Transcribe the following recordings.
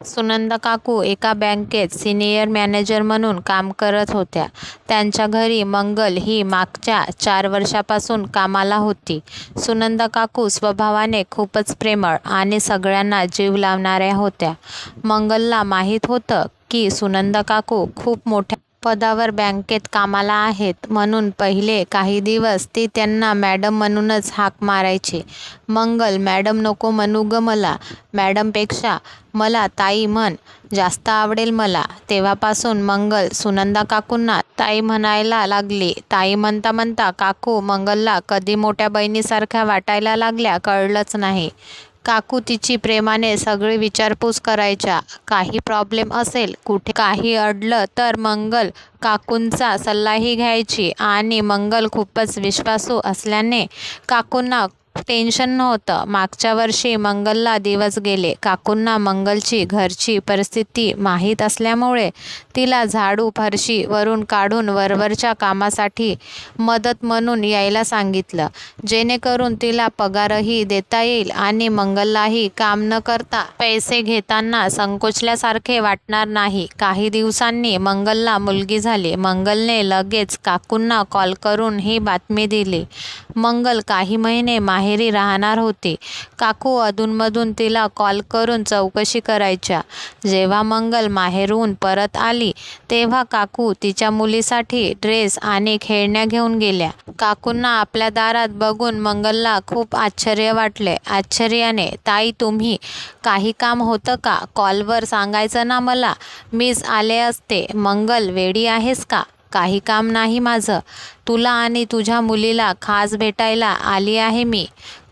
सुनंदा काकू एका बँकेत सिनियर मॅनेजर म्हणून काम करत होत्या. त्यांच्या घरी मंगल ही मागच्या चार वर्षापासून कामाला होती. सुनंदा काकू स्वभावाने खूपच प्रेमळ आणि सगळ्यांना जीव लावणाऱ्या होत्या. मंगलला माहीत होतं की सुनंदा काकू खूप मोठ्या पदावर बँकेत कामाला आहेत म्हणून पहिले काही दिवस ती त्यांना मॅडम म्हणूनच हाक मारायची. मंगल मॅडम नको म्हणू गं मला. मॅडमपेक्षा मला ताई म्हण, जास्त आवडेल मला. तेव्हापासून मंगल सुनंदा काकूंना ताई म्हणायला लागली. ताई म्हणता म्हणता काकू मंगलला कधी मोठ्या बहिणीसारख्या वाटायला लागल्या कळलंच नाही. काकू तिची प्रेमाने सगळी विचारपूस करायच्या. काही प्रॉब्लेम असेल, कुठे काही अडलं तर मंगल काकूंचा सल्लाही घ्यायची आणि मंगल खूपच विश्वासू असल्याने काकूंना टेन्शन नव्हतं. मागच्या वर्षी मंगलला दिवस गेले. काकूंना मंगलची घरची परिस्थिती माहीत असल्यामुळे तिला झाडू फरशी वरून काढून वरवरच्या कामासाठी मदत म्हणून यायला सांगितलं. जेणेकरून तिला पगारही देता येईल आणि मंगललाही काम न करता पैसे घेताना संकोचल्यासारखे वाटणार नाही. काही दिवसांनी मंगलला मुलगी झाली. मंगलने लगेच काकूंना कॉल करून ही बातमी दिली. मंगल काही महिने माहेर राहणार होती. काकू अधूनमधून तिला कॉल करून चौकशी करायच्या. जेव्हा मंगल माहेरून परत आली तेव्हा काकू तिच्या मुलीसाठी ड्रेस आणि खेळण्या घेऊन गेल्या. काकूंना आपल्या दारात बघून मंगलला खूप आश्चर्य वाटले. आश्चर्याने, ताई तुम्ही, काही काम होतं का? कॉलवर सांगायचं ना मला, मीच आले असते. मंगल वेडी आहेस का? काही काम नाही माझं. तुला आणि तुझ्या मुलीला खास भेटायला आली आहे मी.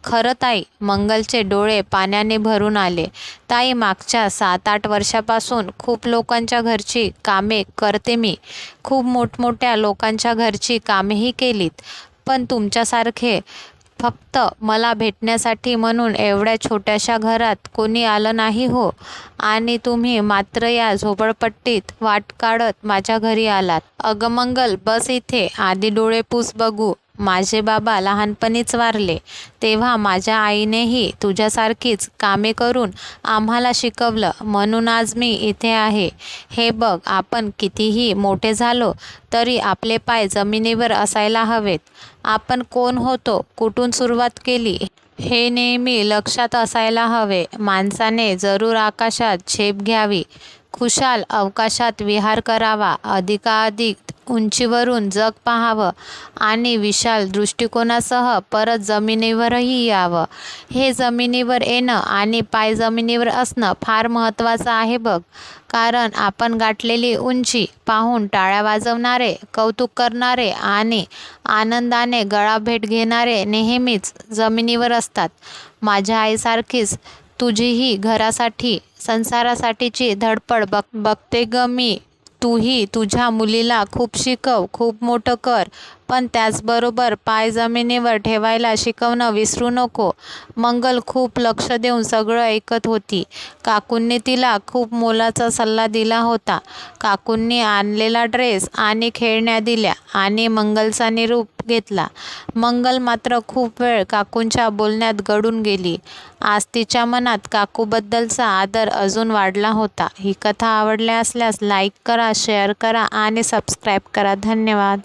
खरं ताई. मंगलचे डोळे पाण्याने भरून आले. ताई मागच्या सात आठ वर्षापासून खूप लोकांच्या घरची कामे करते मी. खूप मोठमोठ्या लोकांच्या घरची कामेही केलीत. पण तुमच्यासारखे फक्त मला भेटण्यासाठी म्हणून एवढ्या छोट्याशा घरात कोणी आलं नाही हो. आणि तुम्ही मात्र या झोपडपट्टीत वाट काढत माझ्या घरी आलात. अगमंगल बस इथे, आधी डोळेपूस बघू. माझे बाबा लहानपणीच वारले. तेव्हा माझ्या आईनेही तुझ्यासारखीच कामे करून आम्हाला शिकवलं म्हणून आज मी इथे आहे. हे बघ आपण कितीही मोठे झालो तरी आपले पाय जमिनीवर असायला हवेत. आपण कोण होतो, कुठून सुरुवात केली? हे नेहमी लक्षात असायला हवे. माणसाने जरूर आकाशात झेप घ्यावी, खुशाल अवकाशात विहार करावा, अधिकाधिक उंचीवरून जग पाहावं आणि विशाल दृष्टिकोनासह परत जमिनीवरही यावं. हे जमिनीवर येणं आणि पाय जमिनीवर असणं फार महत्त्वाचं आहे बघ. कारण आपण गाठलेली उंची पाहून टाळ्या वाजवणारे, कौतुक करणारे आणि आनंदाने गळाभेट घेणारे नेहमीच जमिनीवर असतात. माझ्या आईसारखीच तुझीही घरासाठी, संसारासाठीची धडपड बघ बघते ग मी. तूही तुझ्या मुलीला खूप शिकव, खूप मोठं कर. पण त्याचबरोबर पाय जमिनीवर ठेवायला शिकवणं विसरू नको. मंगल खूप लक्ष देऊन सगळं ऐकत होती. काकूंनी तिला खूप मोलाचा सल्ला दिला होता. काकूंनी आणलेला ड्रेस आणि खेळण्या दिल्या आणि मंगलचा निरूप घेतला. मंगल मात्र खूप वेळ काकूंच्या बोलण्यात गडून गेली. आज तिच्या मनात काकूबद्दलचा आदर अजून वाढला होता. ही कथा आवडल्या असल्यास लाईक करा, शेअर करा आणि सबस्क्राईब करा. धन्यवाद.